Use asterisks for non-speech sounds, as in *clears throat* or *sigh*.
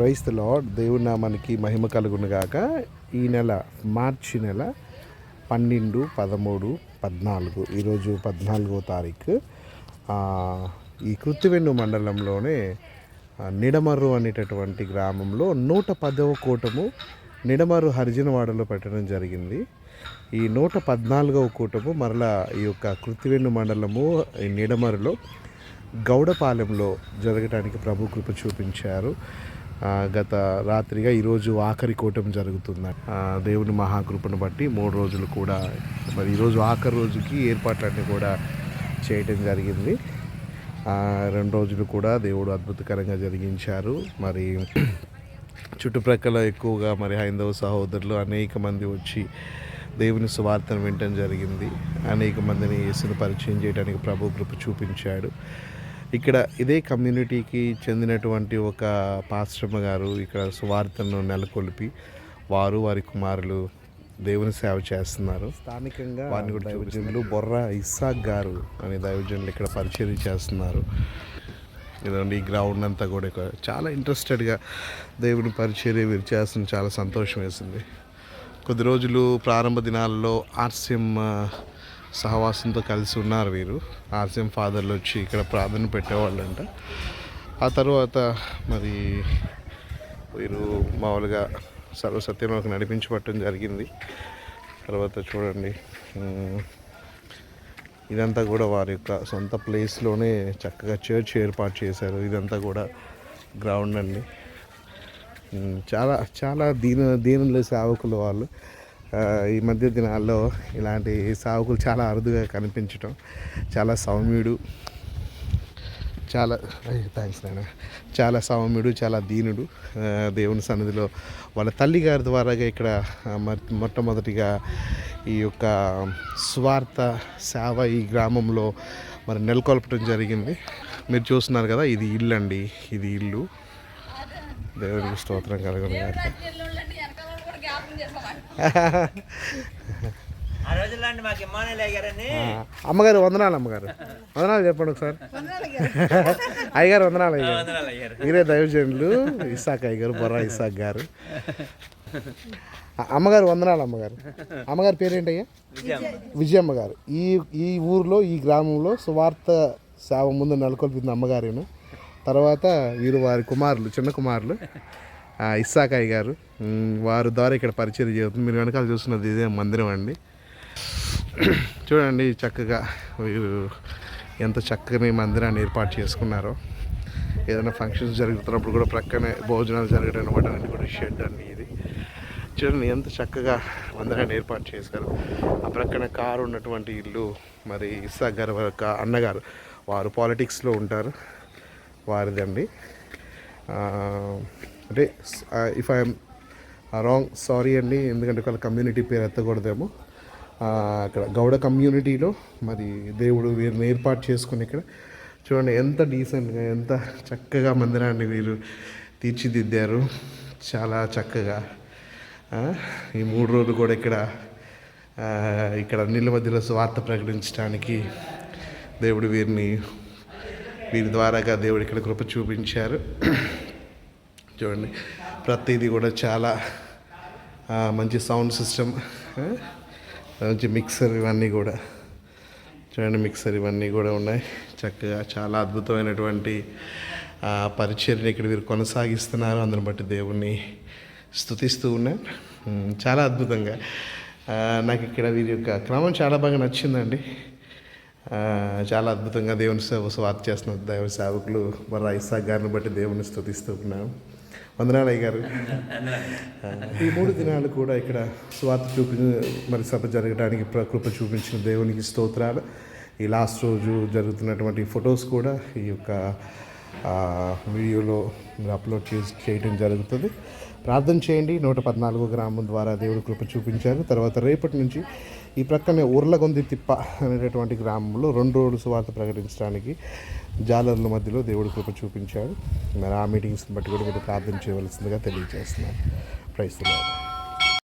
Price the lord నామానికి మహిమ కలుగునుగాక ఈ నెల మార్చి నెల పన్నెండు పదమూడు పద్నాలుగు ఈరోజు పద్నాలుగో తారీఖు. ఈ కృత్తివెన్ను మండలంలోనే నిడమర్రు అనేటటువంటి గ్రామంలో నూట పదవ కూటము నిడమర్రు హరిజనవాడలో పెట్టడం జరిగింది. ఈ నూట పద్నాలుగవ కూటము మరలా ఈ యొక్క కృత్తివెన్ను మండలము ఈ నిడమరులో గౌడపాలెంలో జరగడానికి ప్రభు కృప చూపించారు. గత రాత్రిగా ఈరోజు ఆఖరి కూటం జరుగుతుంది దేవుని మహాకృపను బట్టి మూడు రోజులు కూడా మరి ఈరోజు ఆఖరి రోజుకి ఏర్పాట్లన్నీ కూడా చేయటం జరిగింది. రెండు రోజులు కూడా దేవుడు అద్భుతకరంగా జరిగించారు. మరి *clears throat* చుట్టుప్రక్కల ఎక్కువగా మరి హైందవ సహోదరులు అనేక మంది వచ్చి దేవుని సువార్తను వినటం జరిగింది. అనేక మందిని యేసును పరిచయం చేయడానికి ప్రభు కృప చూపించాడు. ఇక్కడ ఇదే కమ్యూనిటీకి చెందినటువంటి ఒక పాశ్రమ గారు ఇక్కడ సువార్తను నెలకొల్పి వారు వారి కుమారులు దేవుని సేవ చేస్తున్నారు. స్థానికంగా వారిని కూడా దైవజనులు. బొర్ర ఇస్సాక్ గారు అనే దైవజనులు ఇక్కడ పరిచయం చేస్తున్నారు. ఇదండి ఈ గ్రౌండ్ అంతా కూడా చాలా ఇంట్రెస్టెడ్గా దేవుని పరిచర్య వీరు చేస్తున్న చాలా సంతోషం వేసింది. కొద్ది రోజులు ప్రారంభ దినాల్లో ఆర్సిఎం సహవాసంతో కలిసి ఉన్నారు వీరు. ఆర్సిఎం ఫాదర్లు వచ్చి ఇక్కడ ప్రార్థన పెట్టేవాళ్ళంట. ఆ తర్వాత మరి వీరు మామూలుగా సర్వసత్యంలోకి నడిపించబట్టడం జరిగింది. తర్వాత చూడండి ఇదంతా కూడా వారి యొక్క సొంత ప్లేస్లోనే చక్కగా చర్చ్ ఏర్పాటు చేశారు. ఇదంతా కూడా గ్రౌండ్ అండి. చాలా చాలా దీన దీనుల సేవకులు వాళ్ళు. ఈ మధ్య దినాల్లో ఇలాంటి సావుకులు చాలా అరుదుగా కనిపించటం చాలా సౌమ్యుడు చాలా థ్యాంక్స్ నాయన. చాలా సౌమ్యుడు చాలా దీనుడు. దేవుని సన్నిధిలో వాళ్ళ తల్లిగారి ద్వారాగా ఇక్కడ మొ- మొట్టమొదటిగా ఈ యొక్క స్వార్థ సేవ ఈ గ్రామంలో మరి నెలకొల్పడం జరిగింది. మీరు చూస్తున్నారు కదా ఇది ఇల్లు అండి ఇది ఇల్లు. దేవునికి స్తోత్రం కలగను *laughs* అమ్మగారు వందనాలు అమ్మగారు. వందనాలు చెప్పండి ఒకసారి. అయ్యగారు. వందనాలు అయ్యారు వందనాలు అయ్యారు మీరే దైవజనులు. ఇసాక్ అయ్యగారు బొర్రా ఇసాక్ గారు. అమ్మగారు వందనాలు అమ్మగారు. అమ్మగారి పేరేంటయ్యా? విజయం విజయమ్మ గారు. ఈ ఈ ఊరిలో ఈ గ్రామంలో సువార్త సేవ ముందు నెలకొల్పింది అమ్మగారేను. తర్వాత వీరు వారి కుమారులు చిన్న కుమారులు ఇస్సాకాయ్ గారు. వారు ద్వారా ఇక్కడ పరిచయం చేస్తుంది మీరు వెనకాల చూస్తున్నది ఇదే మందిరం అండి. చూడండి చక్కగా వీరు ఎంత చక్కని మందిరాన్ని ఏర్పాటు చేసుకున్నారో. ఏదైనా ఫంక్షన్స్ జరుగుతున్నప్పుడు కూడా ప్రక్కనే భోజనాలు జరగడం అనమాట కూడా షెడ్ అండి ఇది. చూడండి ఎంత చక్కగా మందిరాన్ని ఏర్పాటు చేశారు. ఆ ప్రక్కన కారు ఉన్నటువంటి ఇల్లు మరి ఇస్సాక్ గారు అన్నగారు వారు పాలిటిక్స్లో ఉంటారు. వారిదండి. అండి అంటే ఇఫ్ ఐఎమ్ రాంగ్ సారీ అండి. ఎందుకంటే వాళ్ళ కమ్యూనిటీ పేరు ఎత్తకూడదేమో. అక్కడ గౌడ కమ్యూనిటీలో మరి దేవుడు వీరిని ఏర్పాటు చేసుకుని ఇక్కడ చూడండి ఎంత డీసెంట్గా ఎంత చక్కగా మందిరాన్ని వీరు తీర్చిదిద్దారు. చాలా చక్కగా. ఈ మూడు రోజులు కూడా ఇక్కడ ఇక్కడ నీళ్ళ మధ్యలో స్వార్థ ప్రకటించడానికి దేవుడు వీరిని వీరి ద్వారాగా దేవుడు ఇక్కడ కృప చూపించారు. చూడండి ప్రతిదీ కూడా చాలా మంచి సౌండ్ సిస్టమ్ మంచి మిక్సర్ ఇవన్నీ కూడా. చూడండి మిక్సర్ ఇవన్నీ కూడా ఉన్నాయి. చక్కగా చాలా అద్భుతమైనటువంటి పరిచర్ని ఇక్కడ వీరు కొనసాగిస్తున్నారు. అందుని బట్టి దేవుణ్ణి స్థుతిస్తూ ఉన్నాను చాలా అద్భుతంగా. నాకు ఇక్కడ వీరి యొక్క క్రమం చాలా బాగా నచ్చిందండి. చాలా అద్భుతంగా దేవుని సేవ స్వార్థ చేస్తున్న దైవ సేవకులు మరి ఇస్సాక్ గారిని బట్టి దేవుని స్థుతిస్తూ వందనాలయ్య వందనాలు గారు ఈ మూడు దినాలు కూడా ఇక్కడ స్వార్థ చూపి మరి సభ జరగడానికి ప్ర- కృప చూపించిన దేవునికి స్తోత్రాలు. ఈ లాస్ట్ రోజు జరుగుతున్నటువంటి ఫొటోస్ కూడా ఈ యొక్క వీడియోలో మీరు అప్లోడ్ చేసి చేయడం జరుగుతుంది. ప్రార్థన చేయండి. నూట పద్నాలుగు గ్రామం ద్వారా దేవుడు కృప చూపించారు. తర్వాత రేపటి నుంచి ఈ ప్రక్కనే ఉర్లగొంది తిప్ప అనేటటువంటి గ్రామంలో రెండు రోజులు సువార్త ప్రకటించడానికి జాలర్ల మధ్యలో దేవుడు కృప చూపించాడు. మరి ఆ మీటింగ్స్ని బట్టి కూడా మీరు ప్రార్థన చేయవలసిందిగా తెలియజేస్తున్నారు ప్రైస్తున్నాను